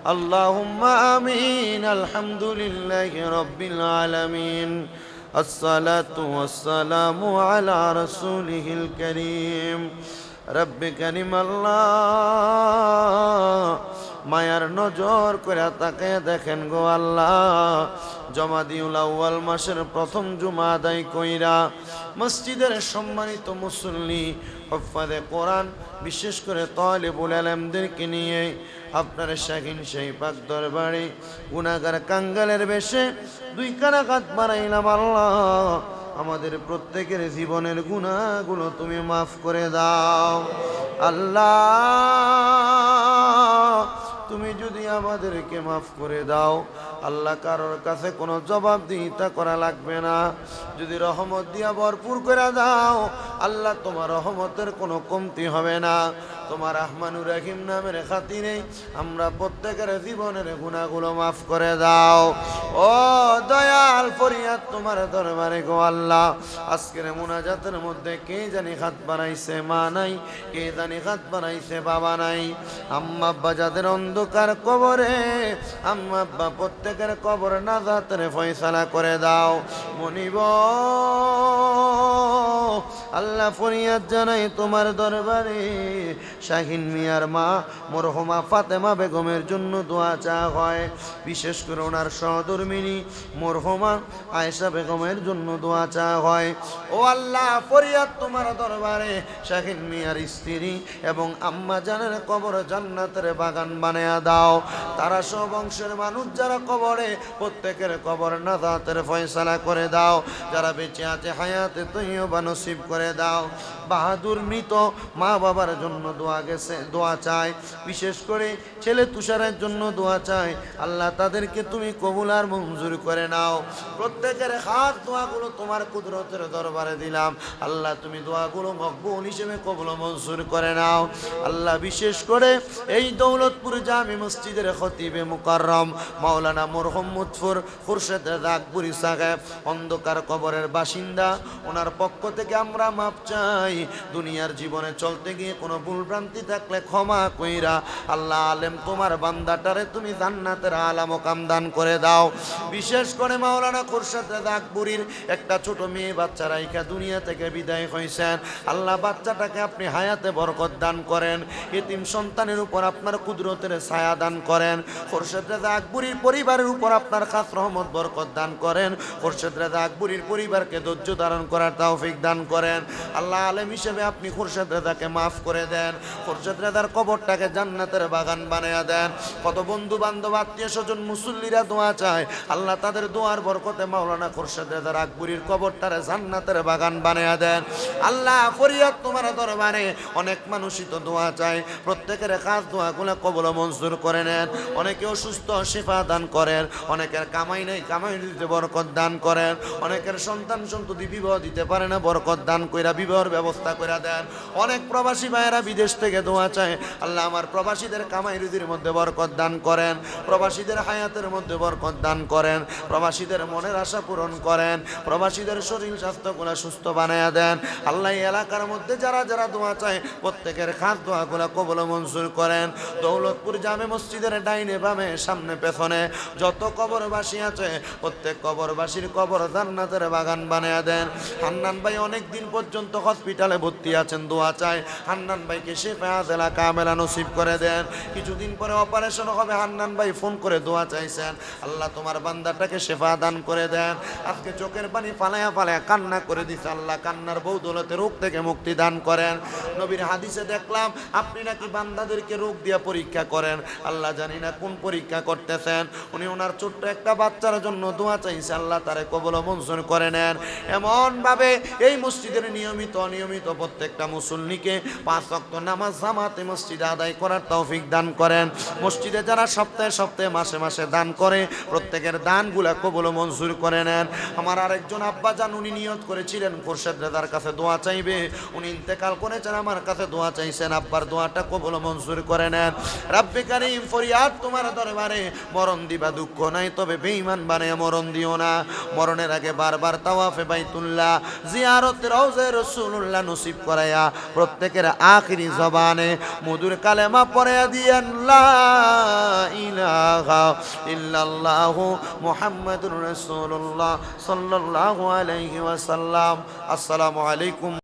اللهم آمين الحمد لله رب العالمين الصلاة والسلام على رسوله الكريم رب كريم الله মায়ার নজর করে তাকে দেখেন গো আল্লাহ। জমাদিউল আউয়াল মাসের প্রথম জুমা আদায় কইরা মসজিদের সম্মানিত মুসল্লি হফাদে কোরআন, বিশেষ করে তলেবুল আলমদেরকে নিয়ে আপনার শাহিন সেই পাক দরবারে গুনাগার কাঙ্গালের বেশে দুই কারাকাত বানাইলাম আল্লাহ। আমাদের প্রত্যেকের জীবনের গুণাগুলো তুমি মাফ করে দাও। আল্লাহ তুমি যদি আমাদেরকে মাফ করে দাও, আল্লাহ কারোর কাছে কোনো জবাবদিহিতা করা লাগবে না। যদি রহমত দিয়া ভরপুর করে দাও, আল্লাহ তোমার রহমতের কোনো কমতি হবে না। তোমার রহমানুর রাহিম নামের খাতিরে আমরা প্রত্যেকের জীবনের গুণাগুলো মাফ করে দাও। ও দয়াল ফরিয়াদ তোমার দরবারে গো আল্লাহ, আজকের মুনাজাতের মধ্যে কে জানি হাত বানাইছে মা নাই, কে জানি হাত বানাইছে বাবা নাই। আম্মা আব্বা যাদের অন্ধকার কবরে, আম্মা আব্বা প্রত্যেকের কবর নাজাতের ফয়সালা করে দাও। মনিব আল্লাহ ফরিয়াদ জানাই তোমার দরবারে। শাহিন মিয়ার মা, মরহমা ফাতেমা বেগমের জন্য দোয়া চা হয়। বিশেষ করে ওনার সহধর্মিনী মরহমা আয়েশা বেগমের জন্য দোয়া চা হয়। ও আল্লাহ ফরিয়াদ তোমার দরবারে, শাহিন মিয়ার স্ত্রী এবং আম্মা জানের কবর জান্নাতের বাগান বানায়া দাও। তারা সব বংশের মানুষ যারা কবরে, প্রত্যেকের কবর নাজাতের ফয়সালা করে দাও। যারা বেঁচে আছে হায়াতে তুইও বা নসিব করে দাও। বাহাদুর মৃত মা বাবার জন্য দোয়া গেছে, দোয়া চায়। বিশেষ করে ছেলে তুষারের জন্য দোয়া চায়। আল্লাহ তাদেরকে তুমি কবুল আর মঞ্জুর করে নাও। প্রত্যেকের হাত দোয়াগুলো তোমার কুদরতের দরবারে দিলাম। আল্লাহ তুমি দোয়াগুলো মকবুল হিসেবে কবুল মঞ্জুর করে নাও। আল্লাহ বিশেষ করে এই দৌলতপুর জামি মসজিদের খতিবে মুকাররম মাওলানা মরহম মুতফুর খুরশেদ রাগপুরি সাহেব, অন্ধকার কবরের বাসিন্দা, ওনার পক্ষ থেকে আমরা মাপ চাই। দুনিয়ার জীবনে চলতে গিয়ে কোনো ভুলভ্রান্তি থাকলে ক্ষমা কইরা আল্লাহ আলেম, তোমার বান্দাটারে তুমি জান্নাতের আলাম কাম দান করে দাও। বিশেষ করে মাওলানা খুরশেদ রাগপুরীর একটা ছোট মেয়ে বাচ্চা রাইখা দুনিয়া থেকে বিদায় হয়েছেন আল্লাহ বাচ্চাটাকে আপনি হায়াতে বরকত দান করেন। এতিম সন্তানের উপর আপনার কুদরতের ছায়া দান করেন। খোরশেদ রেজা আকবরীর পরিবারের উপর আপনার খাস রহমত, বরকত দান করেন। খোরশেদ রেজা আকবরীর পরিবারকে ধৈর্য ধারণ করার তৌফিক দান করেন। আল্লাহ আলেম হিসেবে আপনি খোরশেদ রেজাকে মাফ করে দেন, খোরশেদ রেজার কবরটাকে জান্নাতের বাগান বানায়া দেন। কত বন্ধু বান্ধব আত্মীয় স্বজন, মুসল্লিরা দোয়া চায়, আল্লাহ তাদের দোয়ার বরকতে মাওলানা খোরশেদ রেজার আকবরীর কবরটারে জান্নাতের বাগান বানায়া দেন। আল্লাহ ফরিয়াদ তোমার দরবারে অনেক মানুষই তো দোয়া চায়, প্রত্যেকের কাজ দোয়াগুলো কবল মঞ্জুর করে নেন। অনেকে অসুস্থ শিফা দান করেন, অনেকের কামাই নেই, কামাই দিতে বরকত দান করেন, অনেকের সন্তান সন্ততি বিবাহ দিতে পারে না, বরকত দান কইরা, বিবাহর ব্যবস্থা কইরা দেন। অনেক প্রবাসী ভাইয়েরা বিদেশ থেকে দোয়া চায়। আল্লাহ আমার প্রবাসীদের কামাই রুজির মধ্যে বরকত দান করেন। প্রবাসীদের হায়াতের মধ্যে বরকত দান করেন। প্রবাসীদের মনের আশা পূরণ করেন। প্রবাসীদের শরীর স্বাস্থ্যগুলো সুস্থ বানায়া দেন। আল্লাহ এলাকার মধ্যে যারা যারা দোয়া চায়, প্রত্যেকের খাস দোয়াগুলো কবল মঞ্জুর করেন। দৌলতপুর জামে মসজিদের ডাইনে বামে সামনে পেছনে যত কবরবাসী আছে, প্রত্যেক কবরবাসীর কবর জান্নাতের বাগান বানিয়ে দেন। হান্নান ভাই অনেক দিন পর্যন্ত হসপিটালে ভর্তি আছেন, দোয়া চায় হান্নান ভাইকে সে পেঁয়াজ এলাকা মেলা নসিব করে দেন। কিছুদিন পরে অপারেশন হবে, হান্নান ভাই ফোন করে দোয়া চাইছেন। আল্লাহ তোমার বান্দাটাকে শেফা দান করে দেন। আজকে চোখের পানি ফালায়া ফালায়া কান্না করে দিছে আল্লাহ, কান্নার বৌদলতে রোগ থেকে মুক্তি দান করেন। নবীর হাদিসে দেখলাম, আপনি নাকি বান্দাদেরকে রোগ দিয়া পরীক্ষা করেন। আল্লাহ জানি না কোন পরীক্ষা করতেছেন। উনি ওনার ছোট্ট একটা বাচ্চার জন্য দোয়া চাইছে, আল্লাহ তারে কবল মঞ্জুর করে নেন। এমন ভাবে এই মসজিদের নিয়মিত, অনিয়মিত প্রত্যেকটা মুসল্লিকে পাঁচ ওয়াক্ত নামাজ জামাতে মসজিদে আদায় করার তৌফিক দান করেন। মসজিদে যারা সপ্তাহে সপ্তাহে, মাসে মাসে দান করে, প্রত্যেকের দানগুলা কবল মঞ্জুর করে নেন। আমার আরেকজন আব্বা যান উনি নিয়ত করেছিলেন, খোরশেদ রেদার কাছে দোয়া চাইবে। উনি ইন্তেকাল করেছেন, আমার কাছে দোয়া চাইছেন, আব্বার দোয়াটা কবল মঞ্জুর করে নেন। রাব্বে কারিম, ফরিয়াদ তোমার দরবারে। মরণ দিবা দুঃখ নাই, তবে বেঈমান বানায় মরণ দিও না। মরণের আগে বারবার তাওয়াফে বাইতুল্লাহ। জিয়ারত রওজে রসুল্লাহ নসিব করাইয়া প্রত্যেকের আখিরি জবানে মধুর কালেমা লা ইলাহা ইল্লাল্লাহু মুহাম্মাদুর রাসূলুল্লাহ আলাইহি ওয়াসাল্লাম। আসসালামু আলাইকুম।